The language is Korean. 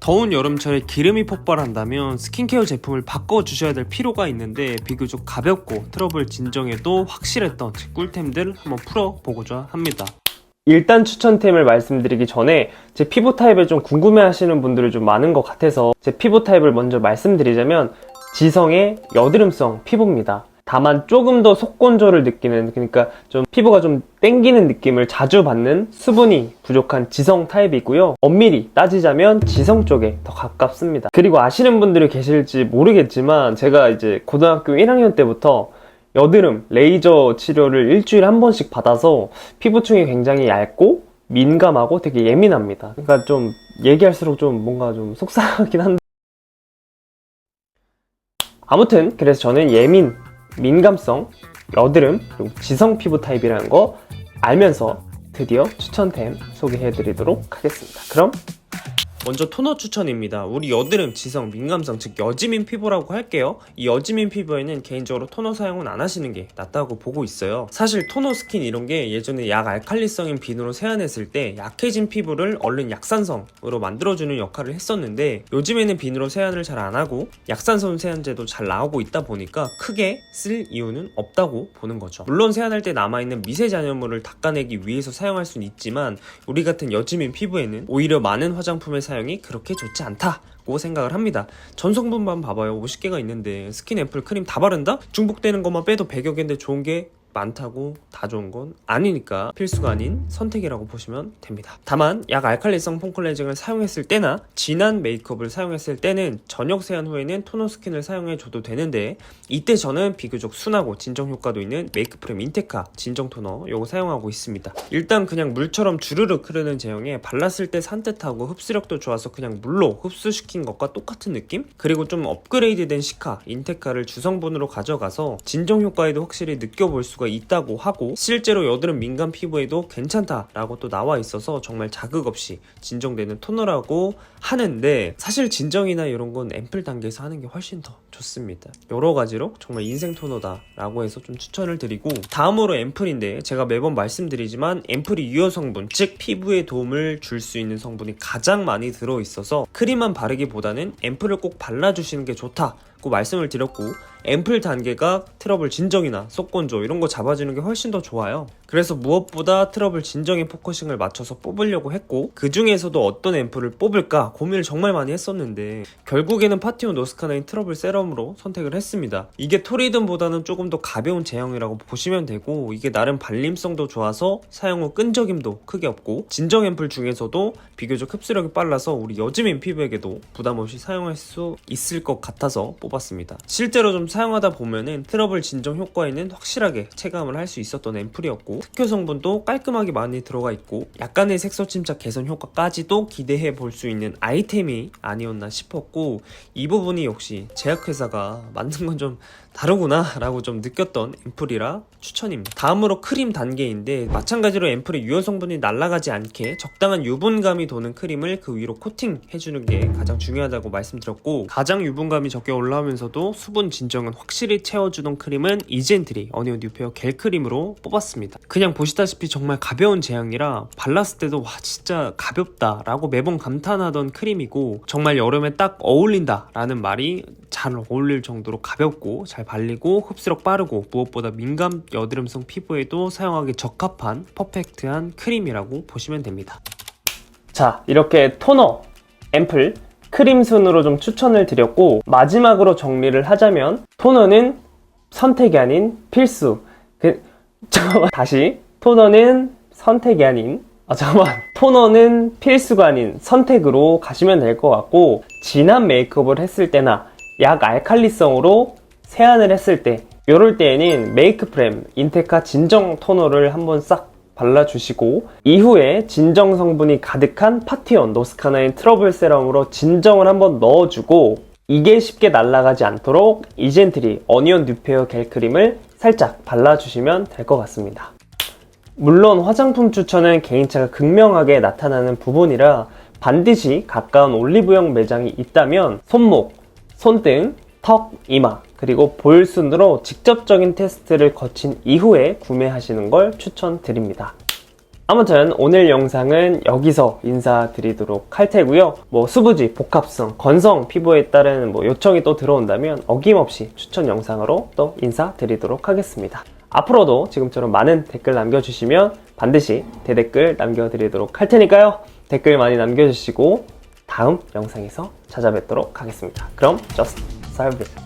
더운 여름철에 기름이 폭발한다면 스킨케어 제품을 바꿔주셔야 될 필요가 있는데 비교적 가볍고 트러블 진정에도 확실했던 제 꿀템들 한번 풀어보고자 합니다. 일단 추천템을 말씀드리기 전에 제 피부 타입에 좀 궁금해 하시는 분들이 좀 많은 것 같아서 제 피부 타입을 먼저 말씀드리자면 지성의 여드름성 피부입니다. 다만 조금 더 속건조를 느끼는 그러니까 좀 피부가 좀 땡기는 느낌을 자주 받는 수분이 부족한 지성 타입이고요. 엄밀히 따지자면 지성 쪽에 더 가깝습니다. 그리고 아시는 분들이 계실지 모르겠지만 제가 이제 고등학교 1학년 때부터 여드름 레이저 치료를 일주일에 한 번씩 받아서 피부층이 굉장히 얇고 민감하고 되게 예민합니다. 그러니까 좀 얘기할수록 좀 뭔가 좀 속상하긴 한데 아무튼 그래서 저는 예민, 민감성, 여드름, 그리고 지성 피부 타입이라는 거 알면서 드디어 추천템 소개해 드리도록 하겠습니다. 그럼 먼저 토너 추천입니다. 우리 여드름, 지성, 민감성, 즉 여지민 피부라고 할게요. 이 여지민 피부에는 개인적으로 토너 사용은 안 하시는 게 낫다고 보고 있어요. 사실 토너 스킨 이런 게 예전에 약 알칼리성인 비누로 세안했을 때 약해진 피부를 얼른 약산성으로 만들어주는 역할을 했었는데 요즘에는 비누로 세안을 잘 안 하고 약산성 세안제도 잘 나오고 있다 보니까 크게 쓸 이유는 없다고 보는 거죠. 물론 세안할 때 남아있는 미세 잔여물을 닦아내기 위해서 사용할 수는 있지만 우리 같은 여지민 피부에는 오히려 많은 화장품의 사용이 그렇게 좋지 않다고 생각을 합니다. 전성분만 봐봐요. 50개가 있는데 스킨 앰플 크림 다 바른다? 중복되는 것만 빼도 100여 개인데 좋은 게 많다고 다 좋은 건 아니니까 필수가 아닌 선택이라고 보시면 됩니다. 다만 약 알칼리성 폼 클렌징을 사용했을 때나 진한 메이크업을 사용했을 때는 저녁 세안 후에는 토너 스킨을 사용해 줘도 되는데 이때 저는 비교적 순하고 진정 효과도 있는 메이크프렘 인테카 진정 토너 요거 사용하고 있습니다. 일단 그냥 물처럼 주르륵 흐르는 제형에 발랐을 때 산뜻하고 흡수력도 좋아서 그냥 물로 흡수시킨 것과 똑같은 느낌? 그리고 좀 업그레이드된 시카 인테카를 주성분으로 가져가서 진정 효과에도 확실히 느껴볼 수가 있다고 하고 실제로 여드름 민감 피부에도 괜찮다라고 또 나와 있어서 정말 자극 없이 진정되는 토너라고 하는데 사실 진정이나 이런 건 앰플 단계에서 하는 게 훨씬 더 좋습니다. 여러 가지로 정말 인생 토너다라고 해서 좀 추천을 드리고 다음으로 앰플인데 제가 매번 말씀드리지만 앰플이 유효 성분 즉 피부에 도움을 줄 수 있는 성분이 가장 많이 들어 있어서 크림만 바르기보다는 앰플을 꼭 발라주시는 게 좋다. 고 말씀을 드렸고 앰플 단계가 트러블 진정이나 속건조 이런 거 잡아주는 게 훨씬 더 좋아요. 그래서 무엇보다 트러블 진정에 포커싱을 맞춰서 뽑으려고 했고 그 중에서도 어떤 앰플을 뽑을까 고민을 정말 많이 했었는데 결국에는 파티온 노스카나인 트러블 세럼으로 선택을 했습니다. 이게 토리든보다는 조금 더 가벼운 제형이라고 보시면 되고 이게 나름 발림성도 좋아서 사용 후 끈적임도 크게 없고 진정 앰플 중에서도 비교적 흡수력이 빨라서 우리 여지민 피부에게도 부담 없이 사용할 수 있을 것 같아서 뽑 았습니다. 실제로 좀 사용하다 보면은 트러블 진정 효과에는 확실하게 체감을 할 수 있었던 앰플이었고 특효 성분도 깔끔하게 많이 들어가 있고 약간의 색소 침착 개선 효과까지도 기대해 볼 수 있는 아이템이 아니었나 싶었고 이 부분이 역시 제약회사가 만든 건 좀 다르구나 라고 좀 느꼈던 앰플이라 추천입니다. 다음으로 크림 단계인데 마찬가지로 앰플의 유효 성분이 날아가지 않게 적당한 유분감이 도는 크림을 그 위로 코팅해주는 게 가장 중요하다고 말씀드렸고 가장 유분감이 적게 올라 오면서도 수분 진정은 확실히 채워주던 크림은 이젠트리 어니언 뉴페어 겔 크림으로 뽑았습니다. 그냥 보시다시피 정말 가벼운 제형이라 발랐을 때도 와 진짜 가볍다 라고 매번 감탄하던 크림이고 정말 여름에 딱 어울린다 라는 말이 잘 어울릴 정도로 가볍고 잘 발리고 흡수력 빠르고 무엇보다 민감 여드름성 피부에도 사용하기 적합한 퍼펙트한 크림이라고 보시면 됩니다. 자, 이렇게 토너, 앰플, 크림 순으로 좀 추천을 드렸고 마지막으로 정리를 하자면 토너는 선택이 아닌 필수. 그, 잠깐만. 다시. 토너는 선택이 아닌. 아 잠깐만. 토너는 필수가 아닌 선택으로 가시면 될 것 같고 진한 메이크업을 했을 때나 약 알칼리성으로 세안을 했을 때 이럴 때에는 메이크프렘 인테카 진정 토너를 한번 싹 발라주시고 이후에 진정 성분이 가득한 파티온 노스카나인 트러블 세럼으로 진정을 한번 넣어주고 이게 쉽게 날아가지 않도록 이젠트리 어니언 뉴페어 겔 크림을 살짝 발라주시면 될 것 같습니다. 물론 화장품 추천은 개인차가 극명하게 나타나는 부분이라 반드시 가까운 올리브영 매장이 있다면 손목, 손등, 턱, 이마, 그리고 볼 순으로 직접적인 테스트를 거친 이후에 구매하시는 걸 추천드립니다. 아무튼 오늘 영상은 여기서 인사드리도록 할 테고요. 뭐 수부지, 복합성, 건성 피부에 따른 뭐 요청이 또 들어온다면 어김없이 추천 영상으로 또 인사드리도록 하겠습니다. 앞으로도 지금처럼 많은 댓글 남겨주시면 반드시 대댓글 남겨드리도록 할 테니까요. 댓글 많이 남겨주시고 다음 영상에서 찾아뵙도록 하겠습니다. 그럼 just serve it.